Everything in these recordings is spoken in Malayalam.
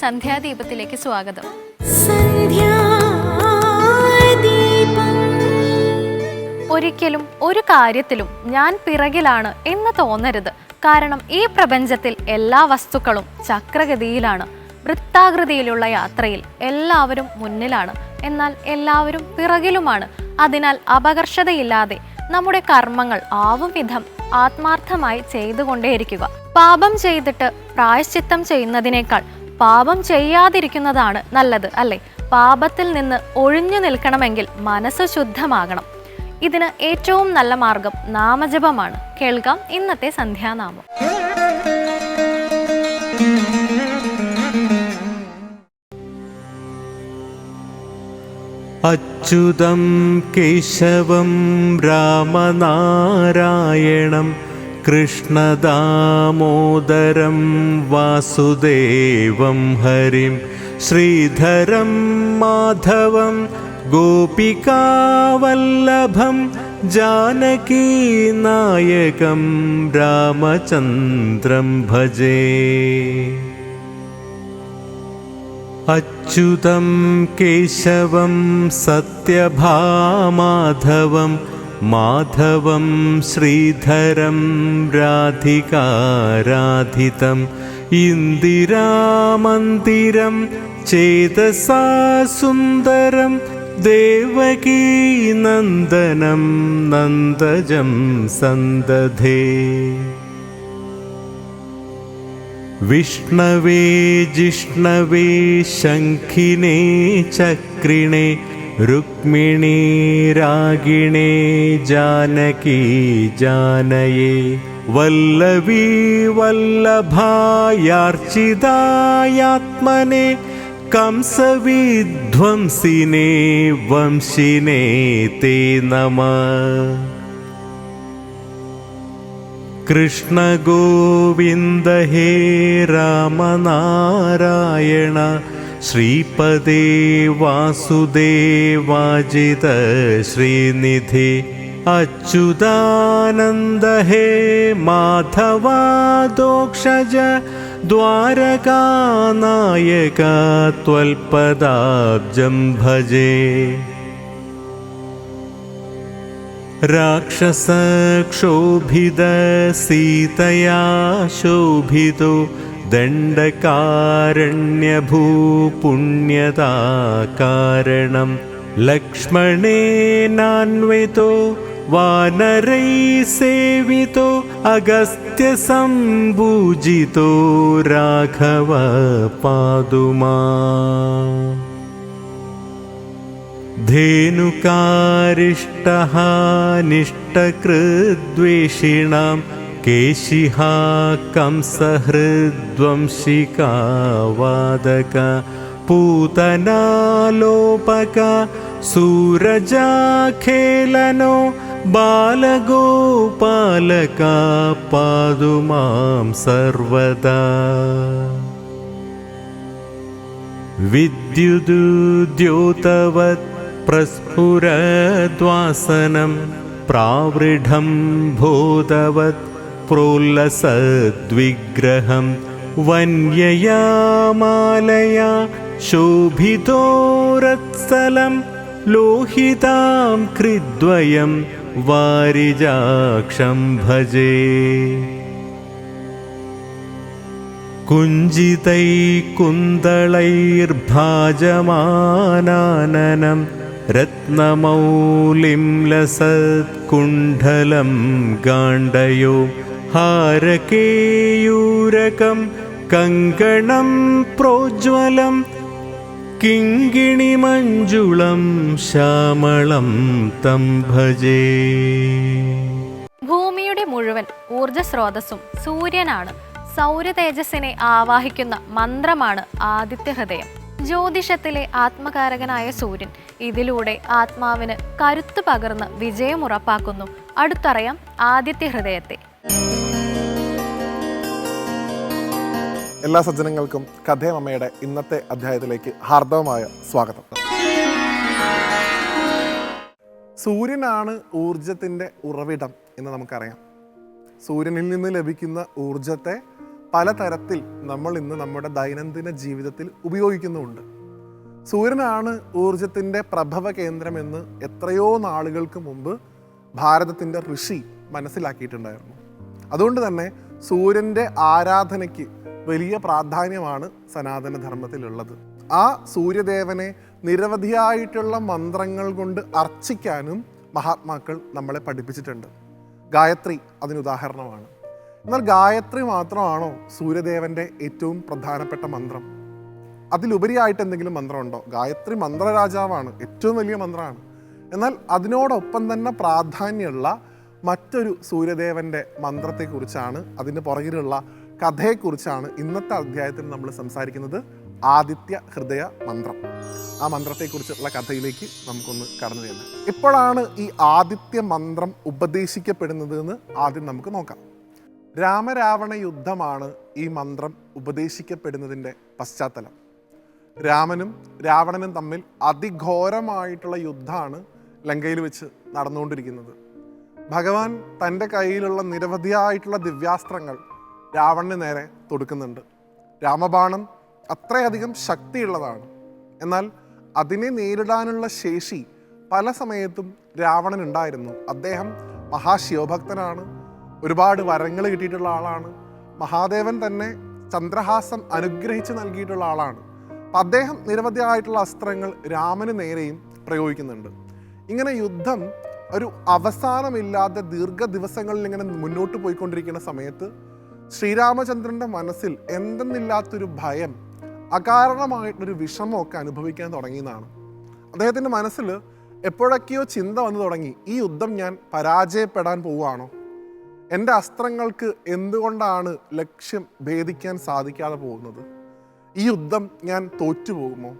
സന്ധ്യാദീപത്തിലേക്ക് സ്വാഗതം. ഒരിക്കലും ഒരു കാര്യത്തിലും ഞാൻ പിറകിലാണ് എന്ന് തോന്നരുത്. കാരണം ഈ പ്രപഞ്ചത്തിൽ എല്ലാ വസ്തുക്കളും ചക്രഗതിയിലാണ്. വൃത്താകൃതിയിലുള്ള യാത്രയിൽ എല്ലാവരും മുന്നിലാണ്. എന്നാൽ എല്ലാവരും പിറകിലുമാണ്. അതിനാൽ അപകർഷതയില്ലാതെ നമ്മുടെ കർമ്മങ്ങൾ ആവും വിധം ആത്മാർത്ഥമായി ചെയ്തുകൊണ്ടേയിരിക്കുക. പാപം ചെയ്തിട്ട് പ്രായശ്ചിത്തം ചെയ്യുന്നതിനേക്കാൾ പാപം ചെയ്യാതിരിക്കുന്നതാണ് നല്ലത് അല്ലേ? പാപത്തിൽ നിന്ന് ഒഴിഞ്ഞു നിൽക്കണമെങ്കിൽ മനസ്സ് ശുദ്ധമാകണം. ഇതിന് ഏറ്റവും നല്ല മാർഗം നാമജപമാണ്. കേൾക്കാം ഇന്നത്തെ സന്ധ്യാനാമം. അച്യുതം കേശവം രാമനാരായണം कृष्णदामोदरं वासुदेवं हरिं श्रीधरं माधवं गोपिकावल्लभं जानकीनायकं रामचन्द्रं भजे। अच्युतं केशवं सत्यभामाधवम् മാധവം ശ്രീധരം രാധികാരാധിതം ഇന്ദിരാമന്ദിരം ചേതസാ സുന്ദരം ദേവകീനന്ദനം നന്ദജം സന്തധേ. വിഷ്ണവേ ജിഷ്ണവേ ശംഖിനേ ചക്രിണേ रुक्मिणी रागिणे जानकी जानये वल्लवी वल्लभायार्चिदायात्मने कंसविध्वंसिने वंशिने ते नमः कृष्णगोविन्द हे रामनारायण श्रीपदे वासुदेवाजित श्रीनिधि अच्युतानन्द हे माधवादोक्षज द्वारकानायक त्वल्पदाब्जं भजे। राक्षसक्षोभिदसीतया शोभितो दण्डकारण्यभूपुण्यताकारणं लक्ष्मणेनान्वितो वानरैः सेवितो अगस्त्यसम्भूजितो राघव पादुमा धेनुकारिष्टः निष्टकृद्वेषिणां केशिः कंसहृद्वंशिका वादक पूतनालोपक सूरजाखेलनो बालगोपालका पादु मां सर्वदा विद्युदुद्योतवत् प्रस्फुरद्वासनं प्रावृढं बोधवत् प्रोल्लसद्विग्रहं वन्यया मालया शोभितोरत्सलं लोहितां कृद्वयं वारिजाक्षं भजे कुञ्जितैकुन्दलैर्भाजमानाननं रत्नमौलिं लसत्कुण्डलं गाण्डयो हारकेयूरकं कङ्कणं प्रोज्वलं किङ्गिणिमञ्जुलं श्यामलं तं भजे ഭൂമിയുടെ മുഴുവൻ ഊർജ സ്രോതസ്സും സൂര്യനാണ് സൗര തേജസ്സിനെ ആവാഹിക്കുന്ന മന്ത്രമാണ് ആദിത്യ ഹൃദയം ജ്യോതിഷത്തിലെ ആത്മകാരകനായ സൂര്യൻ ഇതിലൂടെ ആത്മാവിന് കരുത്ത് പകർന്ന് വിജയം ഉറപ്പാക്കുന്നു അടുത്തറിയാം ആദിത്യ ഹൃദയത്തെ എല്ലാ സജ്ജനങ്ങൾക്കും കഥേമമ്മയുടെ ഇന്നത്തെ അധ്യായത്തിലേക്ക് ഹാർദവമായ സ്വാഗതം. സൂര്യനാണ് ഊർജത്തിന്റെ ഉറവിടം എന്ന് നമുക്കറിയാം. സൂര്യനിൽ നിന്ന് ലഭിക്കുന്ന ഊർജത്തെ പലതരത്തിൽ നമ്മൾ ഇന്ന് നമ്മുടെ ദൈനംദിന ജീവിതത്തിൽ ഉപയോഗിക്കുന്നുമുണ്ട്. സൂര്യനാണ് ഊർജത്തിന്റെ പ്രഭവ കേന്ദ്രമെന്ന് എത്രയോ നാളുകൾക്ക് മുമ്പ് ഭാരതത്തിന്റെ ഋഷി മനസ്സിലാക്കിയിട്ടുണ്ടായിരുന്നു. അതുകൊണ്ട് തന്നെ സൂര്യന്റെ ആരാധനയ്ക്ക് വലിയ പ്രാധാന്യമാണ് സനാതനധർമ്മത്തിലുള്ളത്. ആ സൂര്യദേവനെ നിരവധിയായിട്ടുള്ള മന്ത്രങ്ങൾ കൊണ്ട് അർച്ചിക്കാനും മഹാത്മാക്കൾ നമ്മളെ പഠിപ്പിച്ചിട്ടുണ്ട്. ഗായത്രി അതിന് ഉദാഹരണമാണ്. എന്നാൽ ഗായത്രി മാത്രമാണോ സൂര്യദേവന്റെ ഏറ്റവും പ്രധാനപ്പെട്ട മന്ത്രം? അതിലുപരിയായിട്ട് എന്തെങ്കിലും മന്ത്രമുണ്ടോ? ഗായത്രി മന്ത്രരാജാവാണ് ഏറ്റവും വലിയ മന്ത്രമാണ്. എന്നാൽ അതിനോടൊപ്പം തന്നെ പ്രാധാന്യമുള്ള മറ്റൊരു സൂര്യദേവന്റെ മന്ത്രത്തെക്കുറിച്ചാണ് അതിന് പുറകിലുള്ള കഥയെക്കുറിച്ചാണ് ഇന്നത്തെ അധ്യായത്തിൽ നമ്മൾ സംസാരിക്കുന്നത് ആദിത്യ ഹൃദയ മന്ത്രം. ആ മന്ത്രത്തെക്കുറിച്ചുള്ള കഥയിലേക്ക് നമുക്കൊന്ന് കടന്നു ചെല്ലാം. എപ്പോഴാണ് ഈ ആദിത്യ മന്ത്രം ഉപദേശിക്കപ്പെടുന്നത് എന്ന് ആദ്യം നമുക്ക് നോക്കാം. രാമരാവണ യുദ്ധമാണ് ഈ മന്ത്രം ഉപദേശിക്കപ്പെടുന്നതിന്റെ പശ്ചാത്തലം. രാമനും രാവണനും തമ്മിൽ അതിഘോരമായിട്ടുള്ള യുദ്ധമാണ് ലങ്കയിൽ വെച്ച് നടന്നുകൊണ്ടിരിക്കുന്നത്. ഭഗവാൻ തന്റെ കയ്യിലുള്ള നിരവധിയായിട്ടുള്ള ദിവ്യാസ്ത്രങ്ങൾ രാവണന് നേരെ തൊടുക്കുന്നുണ്ട്. രാമബാണം അത്രയധികം ശക്തിയുള്ളതാണ്. എന്നാൽ അതിനെ നേരിടാനുള്ള ശേഷി പല സമയത്തും രാവണൻ ഉണ്ടായിരുന്നു അദ്ദേഹം മഹാശിവഭക്തനാണ് ഒരുപാട് വരങ്ങൾ കിട്ടിയിട്ടുള്ള ആളാണ് മഹാദേവൻ തന്നെ ചന്ദ്രഹാസം അനുഗ്രഹിച്ച് നൽകിയിട്ടുള്ള ആളാണ്. അപ്പം അദ്ദേഹം നിരവധിയായിട്ടുള്ള അസ്ത്രങ്ങൾ രാമന് നേരെയും പ്രയോഗിക്കുന്നുണ്ട്. ഇങ്ങനെ യുദ്ധം ഒരു അവസാനമില്ലാതെ ദീർഘ ദിവസങ്ങളിൽ ഇങ്ങനെ മുന്നോട്ട് പോയിക്കൊണ്ടിരിക്കുന്ന സമയത്ത് ശ്രീരാമചന്ദ്രന്റെ മനസ്സിൽ എന്തെന്നില്ലാത്തൊരു ഭയം അകാരണമായിട്ടൊരു വിഷമമൊക്കെ അനുഭവിക്കാൻ തുടങ്ങിയതാണ് അദ്ദേഹത്തിന്റെ മനസ്സിൽ എപ്പോഴൊക്കെയോ ചിന്ത വന്നു തുടങ്ങി ഈ യുദ്ധം ഞാൻ പരാജയപ്പെടാൻ പോവുകയാണോ? എന്റെ അസ്ത്രങ്ങൾക്ക് എന്തുകൊണ്ടാണ് ലക്ഷ്യം ഭേദിക്കാൻ സാധിക്കാതെ പോകുന്നത്? ഈ യുദ്ധം ഞാൻ തോറ്റുപോകുമോ?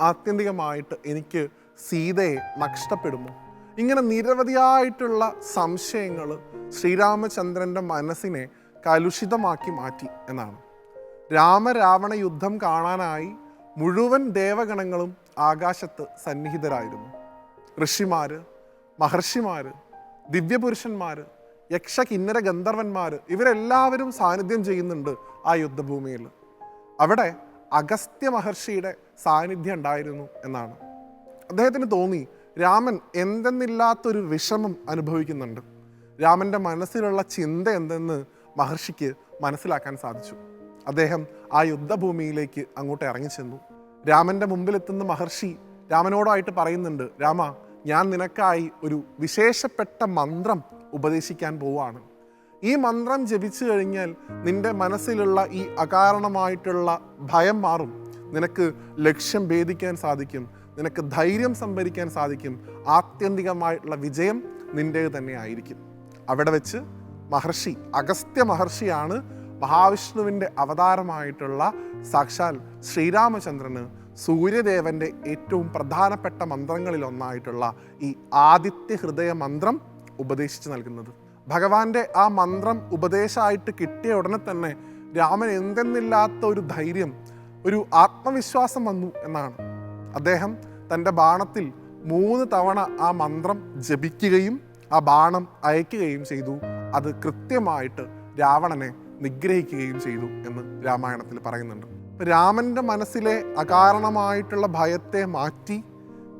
ആത്യന്തികമായിട്ട് എനിക്ക് സീതയെ നഷ്ടപ്പെടുമോ? ഇങ്ങനെ നിരവധിയായിട്ടുള്ള സംശയങ്ങൾ ശ്രീരാമചന്ദ്രന്റെ മനസ്സിനെ കലുഷിതമാക്കി മാറ്റി എന്നാണ്. രാമരാവണ യുദ്ധം കാണാനായി മുഴുവൻ ദേവഗണങ്ങളും ആകാശത്ത് സന്നിഹിതരായിരുന്നു. ഋഷിമാർ മഹർഷിമാർ ദിവ്യപുരുഷന്മാർ യക്ഷ കിന്നര ഗന്ധർവന്മാർ ഇവരെല്ലാവരും സാന്നിധ്യം ചെയ്യുന്നുണ്ട് ആ യുദ്ധഭൂമിയിൽ. അവിടെ അഗസ്ത്യ മഹർഷിയുടെ സാന്നിധ്യം ഉണ്ടായിരുന്നു എന്നാണ്. അദ്ദേഹത്തിന് തോന്നി രാമൻ എന്തെന്നില്ലാത്തൊരു വിഷമം അനുഭവിക്കുന്നുണ്ട്. രാമന്റെ മനസ്സിലുള്ള ചിന്ത എന്തെന്ന് മഹർഷിക്ക് മനസ്സിലാക്കാൻ സാധിച്ചു. അദ്ദേഹം ആ യുദ്ധഭൂമിയിലേക്ക് അങ്ങോട്ട് ഇറങ്ങിച്ചെന്നു. രാമന്റെ മുമ്പിലെത്തുന്ന മഹർഷി രാമനോടായിട്ട് പറയുന്നുണ്ട് രാമ ഞാൻ നിനക്കായി ഒരു വിശേഷപ്പെട്ട മന്ത്രം ഉപദേശിക്കാൻ പോവാണ്. ഈ മന്ത്രം ജപിച്ചു കഴിഞ്ഞാൽ നിന്റെ മനസ്സിലുള്ള ഈ അകാരണമായിട്ടുള്ള ഭയം മാറും. നിനക്ക് ലക്ഷ്യം ഭേദിക്കാൻ സാധിക്കും. നിനക്ക് ധൈര്യം സംഭരിക്കാൻ സാധിക്കും. ആത്യന്തികമായിട്ടുള്ള വിജയം നിന്റെ തന്നെ ആയിരിക്കും അവിടെ വെച്ച് മഹർഷി അഗസ്ത്യ മഹർഷിയാണ് മഹാവിഷ്ണുവിന്റെ അവതാരമായിട്ടുള്ള സാക്ഷാൽ ശ്രീരാമചന്ദ്രന് സൂര്യദേവന്റെ ഏറ്റവും പ്രധാനപ്പെട്ട മന്ത്രങ്ങളിലൊന്നായിട്ടുള്ള ഈ ആദിത്യ ഹൃദയ മന്ത്രം ഉപദേശിച്ചു നൽകുന്നത്. ഭഗവാന്റെ ആ മന്ത്രം ഉപദേശമായിട്ട് കിട്ടിയ ഉടനെ തന്നെ രാമൻ എന്തെന്നില്ലാത്ത ഒരു ധൈര്യം ഒരു ആത്മവിശ്വാസം വന്നു എന്നാണ്. അദ്ദേഹം തന്റെ ബാണത്തിൽ മൂന്ന് തവണ ആ മന്ത്രം ജപിക്കുകയും ആ ബാണം അയക്കുകയും ചെയ്തു. അത് കൃത്യമായിട്ട് രാവണനെ നിഗ്രഹിക്കുകയും ചെയ്തു എന്ന് രാമായണത്തിൽ പറയുന്നുണ്ട്. രാമന്റെ മനസ്സിലെ അകാരണമായിട്ടുള്ള ഭയത്തെ മാറ്റി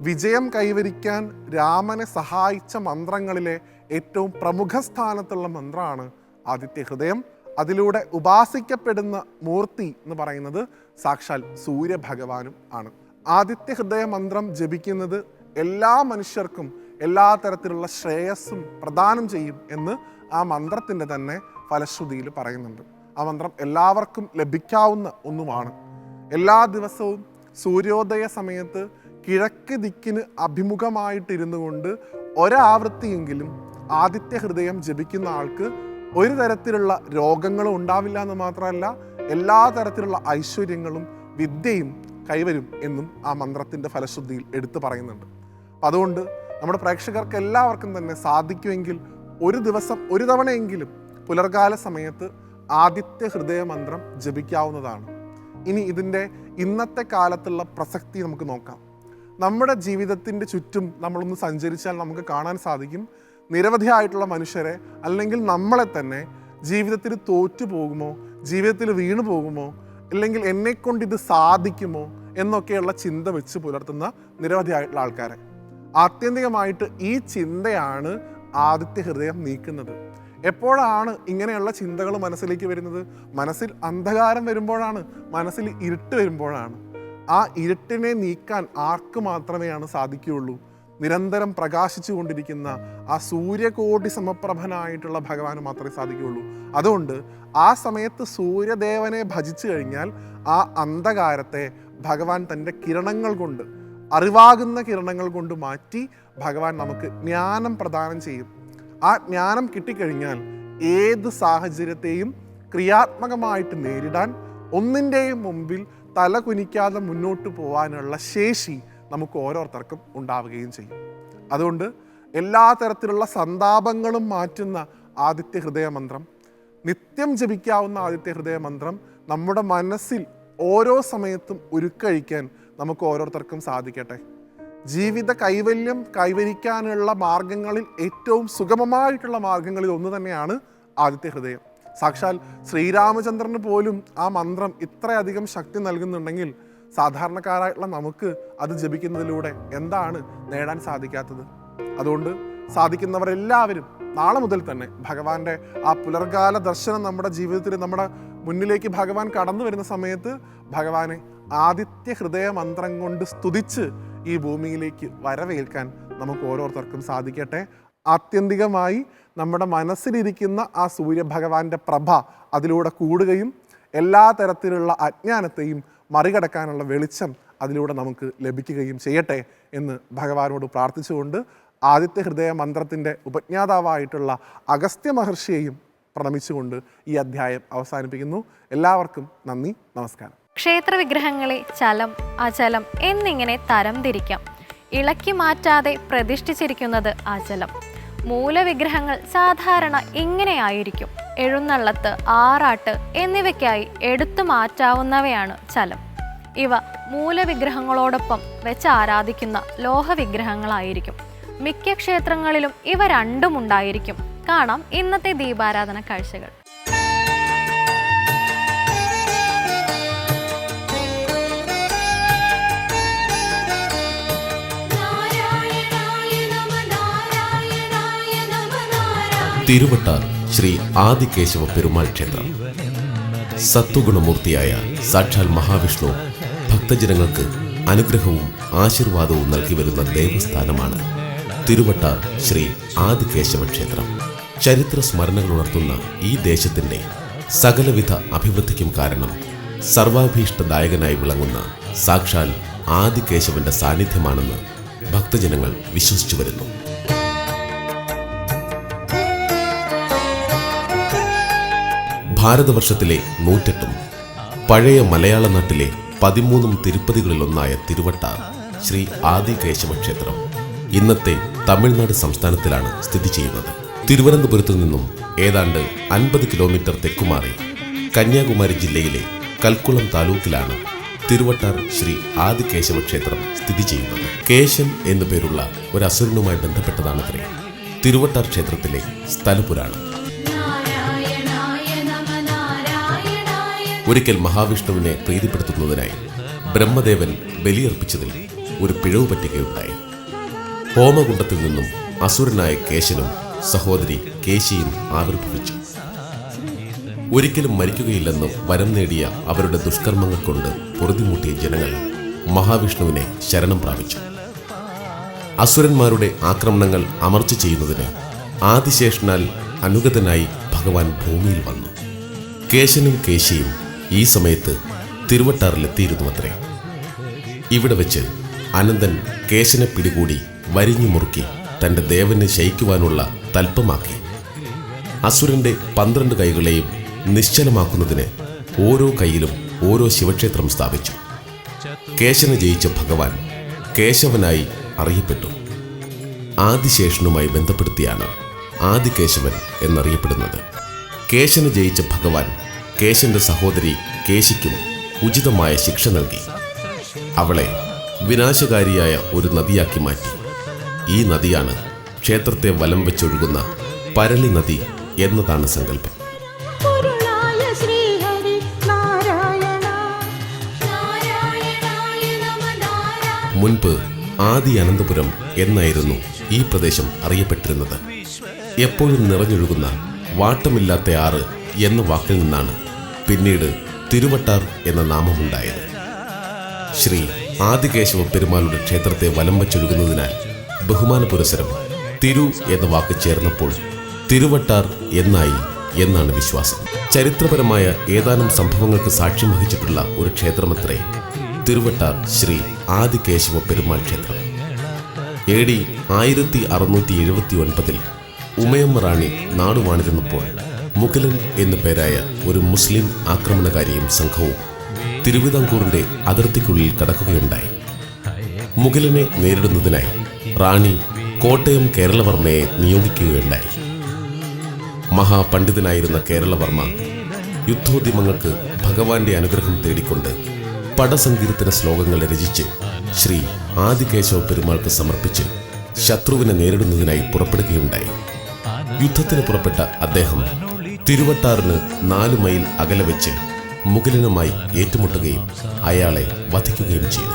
വിജയം കൈവരിക്കാൻ രാമനെ സഹായിച്ച മന്ത്രങ്ങളിലെ ഏറ്റവും പ്രമുഖ സ്ഥാനത്തുള്ള മന്ത്രമാണ് ആദിത്യ ഹൃദയം. അതിലൂടെ ഉപാസിക്കപ്പെടുന്ന മൂർത്തി എന്ന് പറയുന്നത് സാക്ഷാൽ സൂര്യഭഗവാനും ആണ്. ആദിത്യ ഹൃദയ മന്ത്രം ജപിക്കുന്നത് എല്ലാ മനുഷ്യർക്കും എല്ലാ തരത്തിലുള്ള ശ്രേയസ്സും പ്രദാനം ചെയ്യും എന്ന് ആ മന്ത്രത്തിന്റെ തന്നെ ഫലശ്രുതിയിൽ പറയുന്നുണ്ട്. ആ മന്ത്രം എല്ലാവർക്കും ലഭിക്കാവുന്ന ഒന്നുമാണ്. എല്ലാ ദിവസവും സൂര്യോദയ സമയത്ത് കിഴക്ക് ദിക്കിന് അഭിമുഖമായിട്ടിരുന്നു കൊണ്ട് ഒരാവൃത്തിയെങ്കിലും ആദിത്യ ഹൃദയം ജപിക്കുന്ന ആൾക്ക് ഒരു തരത്തിലുള്ള രോഗങ്ങളും ഉണ്ടാവില്ല എന്ന് മാത്രമല്ല എല്ലാ തരത്തിലുള്ള ഐശ്വര്യങ്ങളും വിദ്യയും കൈവരും എന്നും ആ മന്ത്രത്തിന്റെ ഫലശുദ്ധിയിൽ എടുത്തു പറയുന്നുണ്ട്. അതുകൊണ്ട് നമ്മുടെ പ്രേക്ഷകർക്ക് എല്ലാവർക്കും തന്നെ സാധിക്കുമെങ്കിൽ ഒരു ദിവസം ഒരു തവണയെങ്കിലും പുലർകാല സമയത്ത് ആദിത്യ ഹൃദയ മന്ത്രം ജപിക്കാവുന്നതാണ്. ഇനി ഇതിന്റെ ഇന്നത്തെ കാലത്തുള്ള പ്രസക്തി നമുക്ക് നോക്കാം. നമ്മുടെ ജീവിതത്തിന്റെ ചുറ്റും നമ്മളൊന്ന് സഞ്ചരിച്ചാൽ നമുക്ക് കാണാൻ സാധിക്കും. നിരവധിയായിട്ടുള്ള മനുഷ്യരെ അല്ലെങ്കിൽ നമ്മളെ തന്നെ ജീവിതത്തിൽ തോറ്റു പോകുമോ ജീവിതത്തിൽ വീണു പോകുമോ അല്ലെങ്കിൽ എന്നെക്കൊണ്ട് ഇത് സാധിക്കുമോ എന്നൊക്കെയുള്ള ചിന്ത വെച്ച് പുലർത്തുന്ന നിരവധിയായിട്ടുള്ള ആൾക്കാരെ. ആത്യന്തികമായിട്ട് ഈ ചിന്തയാണ് ആദിത്യ ഹൃദയം നീക്കുന്നത്. എപ്പോഴാണ് ഇങ്ങനെയുള്ള ചിന്തകൾ മനസ്സിലേക്ക് വരുന്നത്? മനസ്സിൽ അന്ധകാരം വരുമ്പോഴാണ് മനസ്സിൽ ഇരുട്ട് വരുമ്പോഴാണ്. ആ ഇരുട്ടിനെ നീക്കാൻ ആർക്ക് മാത്രമേയാണ് സാധിക്കുകയുള്ളൂ? നിരന്തരം പ്രകാശിച്ചു കൊണ്ടിരിക്കുന്ന ആ സൂര്യകോടി സമപ്രഭനായിട്ടുള്ള ഭഗവാന് മാത്രമേ സാധിക്കുകയുള്ളൂ. അതുകൊണ്ട് ആ സമയത്ത് സൂര്യദേവനെ ഭജിച്ചു കഴിഞ്ഞാൽ ആ അന്ധകാരത്തെ ഭഗവാൻ തന്റെ കിരണങ്ങൾ കൊണ്ട് അറിവാകുന്ന കിരണങ്ങൾ കൊണ്ട് മാറ്റി ഭഗവാൻ നമുക്ക് ജ്ഞാനം പ്രദാനം ചെയ്യും. ആ ജ്ഞാനം കിട്ടിക്കഴിഞ്ഞാൽ ഏത് സാഹചര്യത്തെയും ക്രിയാത്മകമായിട്ട് നേരിടാൻ ഒന്നിന്റെയും മുമ്പിൽ തല കുനിക്കാതെ മുന്നോട്ട് പോകാനുള്ള ശേഷി നമുക്ക് ഓരോരുത്തർക്കും ഉണ്ടാവുകയും ചെയ്യും. അതുകൊണ്ട് എല്ലാ തരത്തിലുള്ള സന്താപങ്ങളും മാറ്റുന്ന ആദിത്യ ഹൃദയ മന്ത്രം നിത്യം ജപിക്കാവുന്ന ആദിത്യ ഹൃദയ മന്ത്രം നമ്മുടെ മനസ്സിൽ ഓരോ സമയത്തും ഉരുക്കഴിക്കാൻ നമുക്ക് ഓരോരുത്തർക്കും സാധിക്കട്ടെ. ജീവിത കൈവല്യം കൈവരിക്കാനുള്ള മാർഗങ്ങളിൽ ഏറ്റവും സുഗമമായിട്ടുള്ള മാർഗങ്ങളിൽ ഒന്ന് തന്നെയാണ് ആദിത്യ ഹൃദയം. സാക്ഷാൽ ശ്രീരാമചന്ദ്രന് പോലും ആ മന്ത്രം ഇത്രയധികം ശക്തി നൽകുന്നുണ്ടെങ്കിൽ സാധാരണക്കാരായിട്ടുള്ള നമുക്ക് അത് ജപിക്കുന്നതിലൂടെ എന്താണ് നേടാൻ സാധിക്കാത്തത്? അതുകൊണ്ട് സാധിക്കുന്നവരെല്ലാവരും നാളെ മുതൽ തന്നെ ഭഗവാന്റെ ആ പുലർകാല ദർശനം നമ്മുടെ ജീവിതത്തിൽ നമ്മുടെ മുന്നിലേക്ക് ഭഗവാൻ കടന്നു വരുന്ന സമയത്ത് ഭഗവാനെ ആദിത്യ ഹൃദയ മന്ത്രം കൊണ്ട് സ്തുതിച്ച് ഈ ഭൂമിയിലേക്ക് വരവേൽക്കാൻ നമുക്ക് ഓരോരുത്തർക്കും സാധിക്കട്ടെ. ആത്യന്തികമായി നമ്മുടെ മനസ്സിലിരിക്കുന്ന ആ സൂര്യഭഗവാന്റെ പ്രഭ അതിലൂടെ കൂടുകയും എല്ലാ തരത്തിലുള്ള അജ്ഞാനത്തെയും മറികടക്കാനുള്ള വെളിച്ചം അതിലൂടെ നമുക്ക് ലഭിക്കുകയും ചെയ്യട്ടെ എന്ന് ഭഗവാനോട് പ്രാർത്ഥിച്ചുകൊണ്ട് ആദിത്യ ഹൃദയ മന്ത്രത്തിന്റെ ഉപജ്ഞാതാവായിട്ടുള്ള അഗസ്ത്യ മഹർഷിയെയും പ്രണമിച്ചുകൊണ്ട് ഈ അധ്യായം അവസാനിപ്പിക്കുന്നു. എല്ലാവർക്കും നന്ദി നമസ്കാരം. ക്ഷേത്ര വിഗ്രഹങ്ങളെ ചലം അചലം എന്നിങ്ങനെ തരംതിരിക്കാം. ഇളക്കി മാറ്റാതെ പ്രതിഷ്ഠിച്ചിരിക്കുന്നത് അചലം. മൂലവിഗ്രഹങ്ങൾ സാധാരണ ഇങ്ങനെയായിരിക്കും. എഴുന്നള്ളത്ത് ആറാട്ട് എന്നിവയ്ക്കായി എടുത്തു മാറ്റാവുന്നവയാണ് ചലം. ഇവ മൂലവിഗ്രഹങ്ങളോടൊപ്പം വെച്ച് ആരാധിക്കുന്ന ലോഹവിഗ്രഹങ്ങളായിരിക്കും. മിക്ക ക്ഷേത്രങ്ങളിലും ഇവ രണ്ടും ഉണ്ടായിരിക്കും. കാണാം ഇന്നത്തെ ദീപാരാധന കാഴ്ചകൾ. തിരുവട്ടാർ ശ്രീ ആദികേശവ പെരുമാൾ ക്ഷേത്രം. സത്വഗുണമൂർത്തിയായ സാക്ഷാൽ മഹാവിഷ്ണു ഭക്തജനങ്ങൾക്ക് അനുഗ്രഹവും ആശീർവാദവും നൽകി വരുന്ന ദേവസ്ഥാനമാണ് തിരുവട്ടാർ ശ്രീ ആദികേശവ ക്ഷേത്രം. ചരിത്ര സ്മരണകൾ ഉണർത്തുന്ന ഈ ദേശത്തിന്റെ സകലവിധ അഭിവൃദ്ധിക്കും കാരണം സർവാഭീഷ്ടദായകനായി വിളങ്ങുന്ന സാക്ഷാൽ ആദികേശവന്റെ സാന്നിധ്യമാണെന്ന് ഭക്തജനങ്ങൾ വിശ്വസിച്ചു വരുന്നു. ഭാരതവർഷത്തിലെ നൂറ്റെട്ടും പഴയ മലയാള നാട്ടിലെ പതിമൂന്നും തിരുപ്പതികളിലൊന്നായ തിരുവട്ട ശ്രീ ആദികേശവ ക്ഷേത്രം ഇന്നത്തെ തമിഴ്നാട് സംസ്ഥാനത്തിലാണ് സ്ഥിതി ചെയ്യുന്നത്. തിരുവനന്തപുരത്തു നിന്നും ഏതാണ്ട് അൻപത് കിലോമീറ്റർ തെക്കുമാറി കന്യാകുമാരി ജില്ലയിലെ കൽക്കുളം താലൂക്കിലാണ് തിരുവട്ടാർ ശ്രീ ആദികേശവ ക്ഷേത്രം സ്ഥിതി ചെയ്യുന്നത്. കേശൻ എന്നു പേരുള്ള ഒരു അസുരനുമായി ബന്ധപ്പെട്ടതാണത്രേ തിരുവട്ടാർ ക്ഷേത്രത്തിലെ സ്ഥലപുരാണം. ഒരിക്കൽ മഹാവിഷ്ണുവിനെ പ്രീതിപ്പെടുത്തുന്നതിനായി ബ്രഹ്മദേവൻ ബലിയർപ്പിച്ചതിൽ ഒരു പിഴവ് പറ്റുകയുണ്ടായി. ഹോമകുണ്ടത്തിൽ നിന്നും അസുരനായ കേശനും സഹോദരി കേശിയും ആവിർഭവിച്ചു. ഒരിക്കലും മരിക്കുകയില്ലെന്നും വരം നേടിയ അവരുടെ ദുഷ്കർമ്മങ്ങൾ കൊണ്ട് പൊറുതിമുട്ടിയ ജനങ്ങൾ മഹാവിഷ്ണുവിനെ ശരണം പ്രാപിച്ചു. അസുരന്മാരുടെ ആക്രമണങ്ങൾ അമർച്ച ചെയ്യുന്നതിന് ആദിശേഷനാൽ അനുഗതനായി ഭഗവാൻ ഭൂമിയിൽ വന്നു. കേശനും കേശിയും ഈ സമയത്ത് തിരുവട്ടാറിലെത്തിയിരുന്നു അത്രേ ഇവിടെ വെച്ച് അനന്തൻ കേശനെ പിടികൂടി വരിഞ്ഞു മുറുക്കി തന്റെ ദേവനെ ശയിക്കുവാനുള്ള തൽപ്പമാക്കി. അസുരന്റെ പന്ത്രണ്ട് കൈകളെയും നിശ്ചലമാക്കുന്നതിന് ഓരോ കൈയിലും ഓരോ ശിവക്ഷേത്രം സ്ഥാപിച്ചു. കേശനെ ജയിച്ച ഭഗവാൻ കേശവനായി അറിയപ്പെട്ടു. ആദിശേഷനുമായി ബന്ധപ്പെടുത്തിയാണ് ആദികേശവൻ എന്നറിയപ്പെടുന്നത്. കേശന് ജയിച്ച ഭഗവാൻ കേശന്റെ സഹോദരി കേശിക്കും ഉചിതമായ ശിക്ഷ നൽകി. അവളെ വിനാശകാരിയായ ഒരു നദിയാക്കി മാറ്റി. ഈ നദിയാണ് ക്ഷേത്രത്തെ വലം വെച്ചൊഴുകുന്ന പരളി നദി എന്നതാണ് സങ്കല്പം. മുൻപ് ആദി അനന്തപുരം എന്നായിരുന്നു ഈ പ്രദേശം അറിയപ്പെട്ടിരുന്നത്. എപ്പോഴും നിറഞ്ഞൊഴുകുന്ന വാട്ടമില്ലാത്ത ആറ് എന്ന വാക്കിൽ നിന്നാണ് പിന്നീട് തിരുവട്ടാർ എന്ന നാമമുണ്ടായത്. ശ്രീ ആദികേശവ പെരുമാളുടെ ക്ഷേത്രത്തെ വലം വച്ചൊഴുകുന്നതിനാൽ ബഹുമാന പുരസരം തിരു എന്ന വാക്ക് ചേർന്നപ്പോൾ തിരുവട്ടാർ എന്നായി എന്നാണ് വിശ്വാസം. ചരിത്രപരമായ ഏതാനും സംഭവങ്ങൾക്ക് സാക്ഷ്യം വഹിച്ചിട്ടുള്ള ഒരു ക്ഷേത്രമത്രേ തിരുവട്ടാർ ശ്രീ ആദികേശവ പെരുമാൾ ക്ഷേത്രം. എ ഡി ആയിരത്തി അറുന്നൂറ്റി എഴുപത്തി ഒൻപതിൽ ഉമയമ്മ റാണി നാടുവാണിരുന്നപ്പോൾ മുഗലൻ എന്നു പേരായ ഒരു മുസ്ലിം ആക്രമണകാരിയും സംഘവും തിരുവിതാംകൂറിന്റെ അതിർത്തിക്കുള്ളിൽ കടക്കുകയുണ്ടായി. മുഗലനെ നേരിടുന്നതിനായി റാണി കോട്ടയം കേരളവർമ്മയെ നിയോഗിക്കുകയുണ്ടായി. മഹാപണ്ഡിതനായിരുന്ന കേരളവർമ്മ യുദ്ധോദ്യമങ്ങൾക്ക് ഭഗവാന്റെ അനുഗ്രഹം തേടിക്കൊണ്ട് പടസങ്കീർത്തന ശ്ലോകങ്ങൾ രചിച്ച് ശ്രീ ആദികേശവ പെരുമാൾക്ക് സമർപ്പിച്ച് ശത്രുവിനെ നേരിടുന്നതിനായി പുറപ്പെടുകയുണ്ടായി. യുദ്ധത്തിന് പുറപ്പെട്ട അദ്ദേഹം തിരുവട്ടാറിന് നാല് മൈൽ അകലെ വെച്ച് മുഗലനുമായി ഏറ്റുമുട്ടുകയും അയാളെ വധിക്കുകയും ചെയ്തു.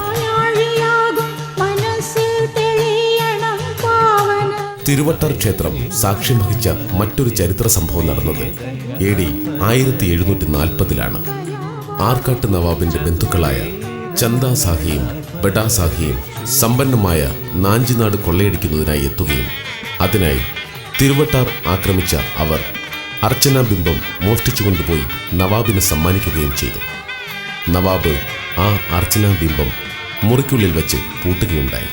തിരുവട്ടാർ ക്ഷേത്രം സാക്ഷ്യം വഹിച്ച മറ്റൊരു ചരിത്ര സംഭവം നടന്നത് എ ഡി ആയിരത്തി എഴുന്നൂറ്റി നാൽപ്പതിലാണ്. ആർക്കാട്ട് നവാബിന്റെ ബന്ധുക്കളായ ചന്ദാ സാഹിയും ബഡാ സാഹിയും സമ്പന്നമായ നാഞ്ചിനാട് കൊള്ളയടിക്കുന്നതിനായി എത്തുകയും അതിനായി തിരുവട്ടാർ ആക്രമിച്ച അവർ അർച്ചനാ ബിംബം മോഷ്ടിച്ചു കൊണ്ടുപോയി നവാബിന് സമ്മാനിക്കുകയും ചെയ്തു. നവാബ് ആ അർച്ചനാ ബിംബം മുറിക്കുള്ളിൽ വെച്ച് പൂട്ടുകയുണ്ടായി.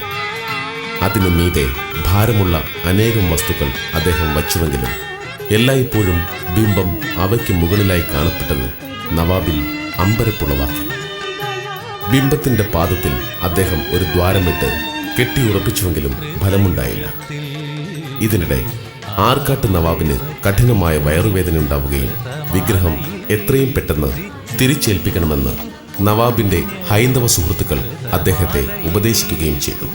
അതിനു മീതെ ഭാരമുള്ള അനേകം വസ്തുക്കൾ അദ്ദേഹം വച്ചുവെങ്കിലും എല്ലായ്പ്പോഴും ബിംബം അവയ്ക്ക് മുകളിലായി കാണപ്പെട്ടത് നവാബിൽ അമ്പരപ്പുളവാക്കി. ബിംബത്തിന്റെ പാദത്തിൽ അദ്ദേഹം ഒരു ദ്വാരമിട്ട് കെട്ടിയുറപ്പിച്ചുവെങ്കിലും ഫലമുണ്ടായില്ല. ഇതിനിടെ ആർക്കാട്ട് നവാബിന് കഠിനമായ വയറുവേദന ഉണ്ടാവുകയും വിഗ്രഹം എത്രയും പെട്ടെന്ന് തിരിച്ചേൽപ്പിക്കണമെന്ന് നവാബിന്റെ ഹൈന്ദവ സുഹൃത്തുക്കൾ അദ്ദേഹത്തെ ഉപദേശിക്കുകയും ചെയ്തു.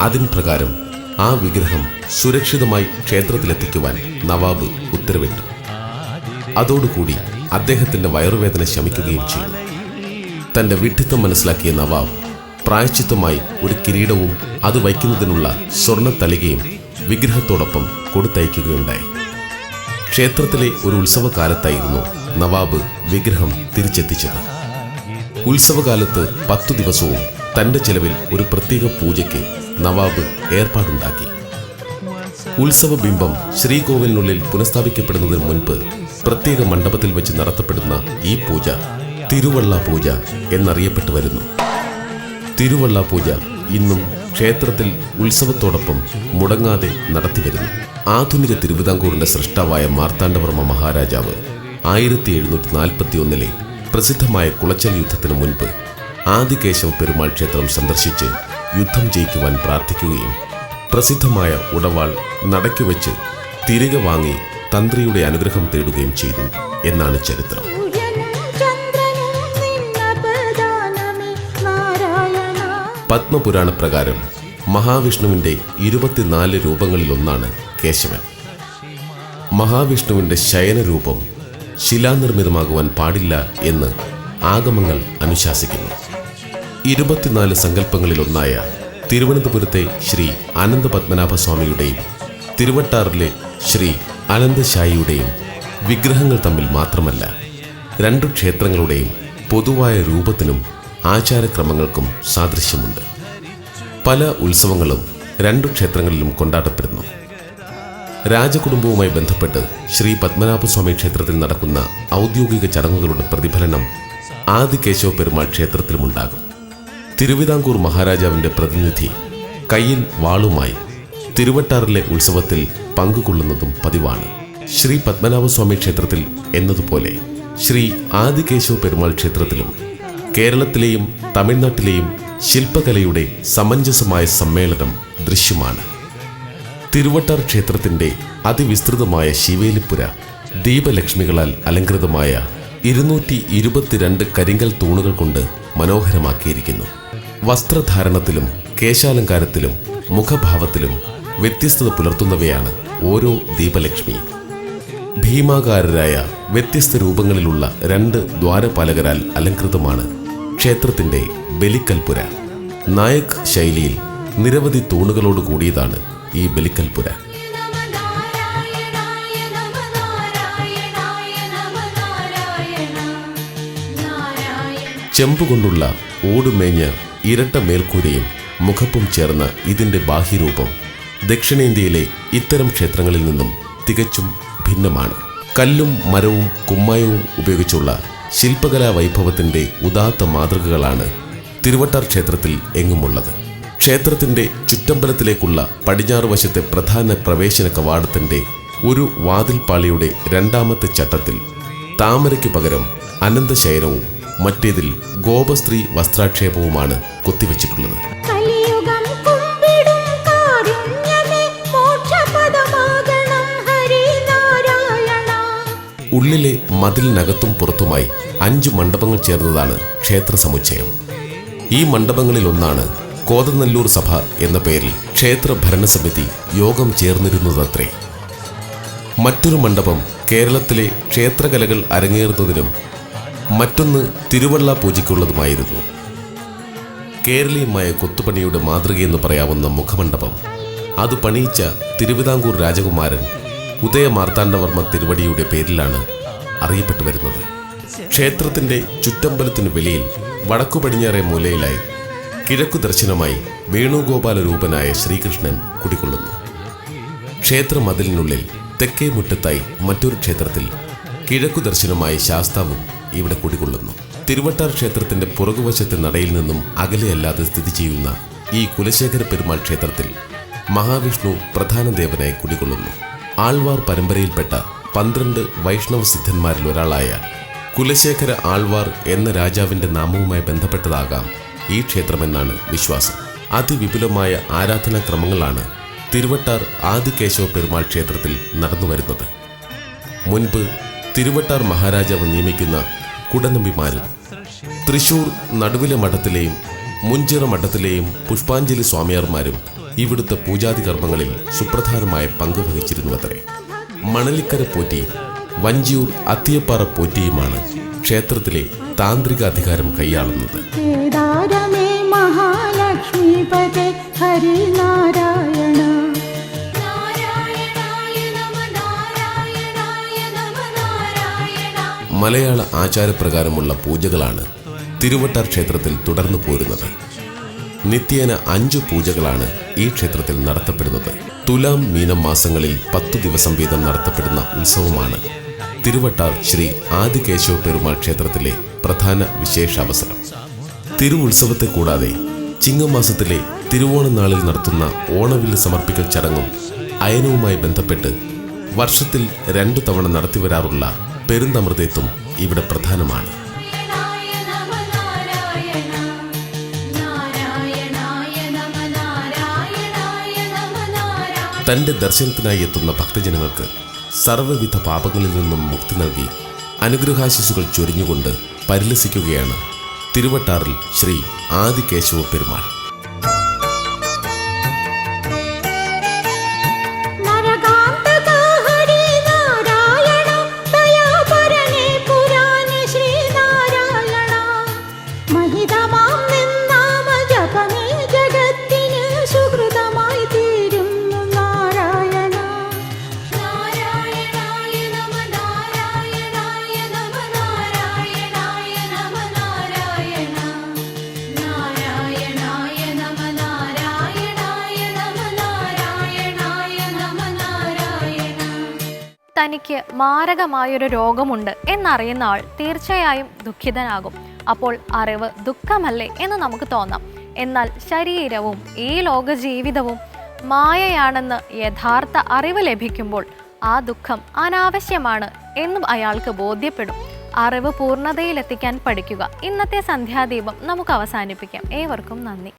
അതിൻ പ്രകാരം ആ വിഗ്രഹം സുരക്ഷിതമായി ക്ഷേത്രത്തിലെത്തിക്കുവാൻ നവാബ് ഉത്തരവിട്ടു. അതോടുകൂടി അദ്ദേഹത്തിന്റെ വയറുവേദന ശമിക്കുകയും ചെയ്തു. തന്റെ വിഡ്ഢിത്തം മനസ്സിലാക്കിയ നവാബ് പ്രായച്ചിത്തമായി ഒരു കിരീടവും അത് വയ്ക്കുന്നതിനുള്ള സ്വർണ തളികയും വിഗ്രഹത്തോടൊപ്പം കൊടുത്തയക്കുകയുണ്ടായി. ക്ഷേത്രത്തിലെ ഒരു ഉത്സവകാലത്തായിരുന്നു നവാബ് വിഗ്രഹം തിരിച്ചെത്തിച്ചത്. ഉത്സവകാലത്ത് പത്തു ദിവസവും തന്റെ ചെലവിൽ ഒരു പ്രത്യേക പൂജയ്ക്ക് നവാബ് ഏർപ്പാടുണ്ടാക്കി. ഉത്സവ ബിംബം ശ്രീകോവിലിനുള്ളിൽ പുനഃസ്ഥാപിക്കപ്പെടുന്നതിന് മുൻപ് പ്രത്യേക മണ്ഡപത്തിൽ വെച്ച് നടത്തപ്പെടുന്ന ഈ പൂജ തിരുവള്ള പൂജ എന്നറിയപ്പെട്ടു വരുന്നു. തിരുവള്ള പൂജ ഇന്നും ക്ഷേത്രത്തിൽ ഉത്സവത്തോടൊപ്പം മുടങ്ങാതെ നടത്തിവരുന്നു ആധുനിക തിരുവിതാംകൂറിന്റെ സൃഷ്ടാവായ മാർത്താണ്ഡവർമ്മ മഹാരാജാവ് ആയിരത്തി എഴുന്നൂറ്റി നാൽപ്പത്തി ഒന്നിലെ പ്രസിദ്ധമായ കുളച്ചൽ യുദ്ധത്തിനു മുൻപ് ആദികേശവ പെരുമാൾ ക്ഷേത്രം സന്ദർശിച്ച് യുദ്ധം ജയിക്കുവാൻ പ്രാർത്ഥിക്കുകയും പ്രസിദ്ധമായ ഉടവാൾ നടയ്ക്കു വെച്ച് തിരികെ വാങ്ങി തന്ത്രിയുടെ അനുഗ്രഹം തേടുകയും ചെയ്തു എന്നാണ് ചരിത്രം. പത്മപുരാണ പ്രകാരം മഹാവിഷ്ണുവിന്റെ ഇരുപത്തിനാല് രൂപങ്ങളിലൊന്നാണ് കേശവൻ. മഹാവിഷ്ണുവിന്റെ ശയനരൂപം ശിലാനിർമ്മിതമാകുവാൻ പാടില്ല എന്ന് ആഗമങ്ങൾ അനുശാസിക്കുന്നു. ഇരുപത്തിനാല് സങ്കല്പങ്ങളിലൊന്നായ തിരുവനന്തപുരത്തെ ശ്രീ അനന്തപത്മനാഭസ്വാമിയുടെയും തിരുവട്ടാറിലെ ശ്രീ അനന്തശായിയുടെയും വിഗ്രഹങ്ങൾ തമ്മിൽ മാത്രമല്ല രണ്ടു ക്ഷേത്രങ്ങളുടെയും പൊതുവായ രൂപത്തിനും ആചാരക്രമങ്ങൾക്കും സാദൃശ്യമുണ്ട്. പല ഉത്സവങ്ങളും രണ്ടു ക്ഷേത്രങ്ങളിലും കൊണ്ടാടപ്പെടുന്നു. രാജകുടുംബവുമായി ബന്ധപ്പെട്ട് ശ്രീ പത്മനാഭസ്വാമി ക്ഷേത്രത്തിൽ നടക്കുന്ന ഔദ്യോഗിക ചടങ്ങുകളുടെ പ്രതിഫലനം ആദി ആദികേശവ പെരുമാൾ ക്ഷേത്രത്തിലുമുണ്ടാകും. തിരുവിതാംകൂർ മഹാരാജാവിന്റെ പ്രതിനിധി കയ്യിൽ വാളുമായി തിരുവട്ടാറിലെ ഉത്സവത്തിൽ പങ്കുകൊള്ളുന്നതും പതിവാണ്. ശ്രീ പത്മനാഭസ്വാമി ക്ഷേത്രത്തിൽ എന്നതുപോലെ ശ്രീ ആദികേശവ പെരുമാൾ ക്ഷേത്രത്തിലും കേരളത്തിലെയും തമിഴ്നാട്ടിലെയും ശില്പകലയുടെ സമഞ്ജസമായ സമ്മേളനം ദൃശ്യമാണ്. തിരുവട്ടാർ ക്ഷേത്രത്തിന്റെ അതിവിസ്തൃതമായ ശിവേലിപ്പുര ദീപലക്ഷ്മികളാൽ അലങ്കൃതമായ ഇരുന്നൂറ്റി ഇരുപത്തിരണ്ട് കരിങ്കൽ തൂണുകൾ കൊണ്ട് മനോഹരമാക്കിയിരിക്കുന്നു. വസ്ത്രധാരണത്തിലും കേശാലങ്കാരത്തിലും മുഖഭാവത്തിലും വ്യത്യസ്തത പുലർത്തുന്നവയാണ് ഓരോ ദീപലക്ഷ്മിയും ഭീമാകാരരായ വ്യത്യസ്ത രൂപങ്ങളിലുള്ള രണ്ട് ദ്വാരപാലകരാൽ അലങ്കൃതമാണ് ക്ഷേത്രത്തിന്റെ ബലിക്കൽപുര നായക് ശൈലിയിൽ നിരവധി തൂണുകളോട് കൂടിയതാണ് ഈ ബലിക്കൽപുര ചെമ്പുകൊണ്ടുള്ള ഓടുമേഞ്ഞ ഇരട്ട മേൽക്കൂരയും മുഖപ്പും ചേർന്ന ഇതിന്റെ ബാഹ്യരൂപം ദക്ഷിണേന്ത്യയിലെ ഇത്തരം ക്ഷേത്രങ്ങളിൽ നിന്നും തികച്ചും ഭിന്നമാണ്. കല്ലും മരവും കുമ്മായവും ഉപയോഗിച്ചുള്ള ശില്പകലാ വൈഭവത്തിന്റെ ഉദാത്ത മാതൃകകളാണ് തിരുവട്ടാർ ക്ഷേത്രത്തിൽ എങ്ങുമുള്ളത്. ക്ഷേത്രത്തിന്റെ ചുറ്റമ്പലത്തിലേക്കുള്ള പടിഞ്ഞാറ് വശത്തെ പ്രധാന പ്രവേശന കവാടത്തിന്റെ ഒരു വാതിൽപ്പാളിയുടെ രണ്ടാമത്തെ ചട്ടത്തിൽ താമരയ്ക്ക് പകരം അനന്തശയനവും മറ്റേതിൽ ഗോപസ്ത്രീ വസ്ത്രാക്ഷേപവുമാണ് കൊത്തിവെച്ചിട്ടുള്ളത്. ഉള്ളിലെ മതിലിനകത്തും പുറത്തുമായി അഞ്ച് മണ്ഡപങ്ങൾ ചേർന്നതാണ് ക്ഷേത്ര സമുച്ചയം. ഈ മണ്ഡപങ്ങളിലൊന്നാണ് കോതനല്ലൂർ സഭ എന്ന പേരിൽ ക്ഷേത്ര ഭരണസമിതി യോഗം ചേർന്നിരുന്നതത്രേ. മറ്റൊരു മണ്ഡപം കേരളത്തിലെ ക്ഷേത്രകലകൾ അരങ്ങേറുന്നതിനും മറ്റൊന്ന് തിരുവള്ള പൂജയ്ക്കുള്ളതുമായിരുന്നു. കേരളീയമായ കൊത്തുപണിയുടെ മാതൃകയെന്ന് പറയാവുന്ന മുഖമണ്ഡപം അത് പണിയിച്ച തിരുവിതാംകൂർ രാജകുമാരൻ ഉദയമാർത്താണ്ഡവർമ്മ തിരുവടിയുടെ പേരിലാണ് അറിയപ്പെട്ടു വരുന്നത് ക്ഷേത്രത്തിന്റെ ചുറ്റമ്പലത്തിനു വെളിയിൽ വടക്കു പടിഞ്ഞാറെ മൂലയിലായി കിഴക്കു ദർശനമായി വേണുഗോപാല രൂപനായ ശ്രീകൃഷ്ണൻ കുടികൊള്ളുന്നു. ക്ഷേത്ര മതിലിനുള്ളിൽ തെക്കേ മുറ്റത്തായി മറ്റൊരു ക്ഷേത്രത്തിൽ കിഴക്കു ദർശനമായി ശാസ്താവും ഇവിടെ കുടികൊള്ളുന്നു. തിരുവട്ടാർ ക്ഷേത്രത്തിന്റെ പുറകുവശത്തെ നടയിൽ നിന്നും അകലെയല്ലാതെ സ്ഥിതി ചെയ്യുന്ന ഈ കുലശേഖര പെരുമാൾ ക്ഷേത്രത്തിൽ മഹാവിഷ്ണു പ്രധാന ദേവനായി കുടികൊള്ളുന്നു. ആൾവാർ പരമ്പരയിൽപ്പെട്ട പന്ത്രണ്ട് വൈഷ്ണവ സിദ്ധന്മാരിൽ ഒരാളായ കുലശേഖര ആൾവാർ എന്ന രാജാവിന്റെ നാമവുമായി ബന്ധപ്പെട്ടതാകാം ഈ ക്ഷേത്രമെന്നാണ് വിശ്വാസം. അതിവിപുലമായ ആരാധനാക്രമങ്ങളാണ് തിരുവട്ടാർ ആദികേശവ പെരുമാൾ ക്ഷേത്രത്തിൽ നടന്നുവരുന്നത് മുൻപ് തിരുവട്ടാർ മഹാരാജാവ് നിയമിക്കുന്ന കുടനമ്പിമാരും തൃശൂർ നടുവിലെ മഠത്തിലെയും മുഞ്ചിറ മഠത്തിലെയും പുഷ്പാഞ്ജലി സ്വാമിയാർമാരും ഇവിടുത്തെ പൂജാതി കർമ്മങ്ങളിൽ സുപ്രധാനമായ പങ്ക് വഹിച്ചിരുന്നുവത്രേ. മണലിക്കര പോറ്റിയും വഞ്ചിയൂർ അത്തിയപ്പാറ പോറ്റിയുമാണ് ക്ഷേത്രത്തിലെ താന്ത്രിക അധികാരം കൈയാളുന്നത്. മലയാള ആചാരപ്രകാരമുള്ള പൂജകളാണ് തിരുവട്ടാർ ക്ഷേത്രത്തിൽ തുടർന്നു പോരുന്നത്. നിത്യേന അഞ്ചു പൂജകളാണ് ഈ ക്ഷേത്രത്തിൽ നടത്തപ്പെടുന്നത്. തുലാം മീനം മാസങ്ങളിൽ പത്തു ദിവസം വീതം നടത്തപ്പെടുന്ന ഉത്സവമാണ് തിരുവട്ടാർ ശ്രീ ആദികേശവ പെരുമാൾ ക്ഷേത്രത്തിലെ പ്രധാന വിശേഷാവസരം. തിരുവുത്സവത്തെ കൂടാതെ ചിങ്ങമാസത്തിലെ തിരുവോണ നാളിൽ നടത്തുന്ന ഓണവില്ല് സമർപ്പിക്കൽ ചടങ്ങും അയനവുമായി ബന്ധപ്പെട്ട് വർഷത്തിൽ രണ്ടു തവണ നടത്തിവരാറുള്ള പെരുന്തമൃതത്വം ഇവിടെ പ്രധാനമാണ്. തന്റെ ദർശനത്തിനായി എത്തുന്ന ഭക്തജനങ്ങൾക്ക് സർവവിധ പാപങ്ങളിൽ നിന്നും മുക്തി നൽകി അനുഗ്രഹാശിസുകൾ ചൊരിഞ്ഞുകൊണ്ട് പരിലസിക്കുകയാണ്. തിരുവട്ടാറിൽ ശ്രീ ആദികേശവ പെരുമാൾ. തനിക്ക് മാരകമായൊരു രോഗമുണ്ട് എന്നറിയുന്ന ആൾ തീർച്ചയായും ദുഃഖിതനാകും. അപ്പോൾ അറിവ് ദുഃഖമല്ലേ എന്ന് നമുക്ക് തോന്നാം. എന്നാൽ ശരീരവും ഈ ലോക ജീവിതവും മായയാണെന്ന് യഥാർത്ഥ അറിവ് ലഭിക്കുമ്പോൾ ആ ദുഃഖം അനാവശ്യമാണ് എന്നും അയാൾക്ക് ബോധ്യപ്പെടും. അറിവ് പൂർണതയിലെത്തിക്കാൻ പഠിക്കുക. ഇന്നത്തെ സന്ധ്യാദീപം നമുക്ക് അവസാനിപ്പിക്കാം. ഏവർക്കും നന്ദി.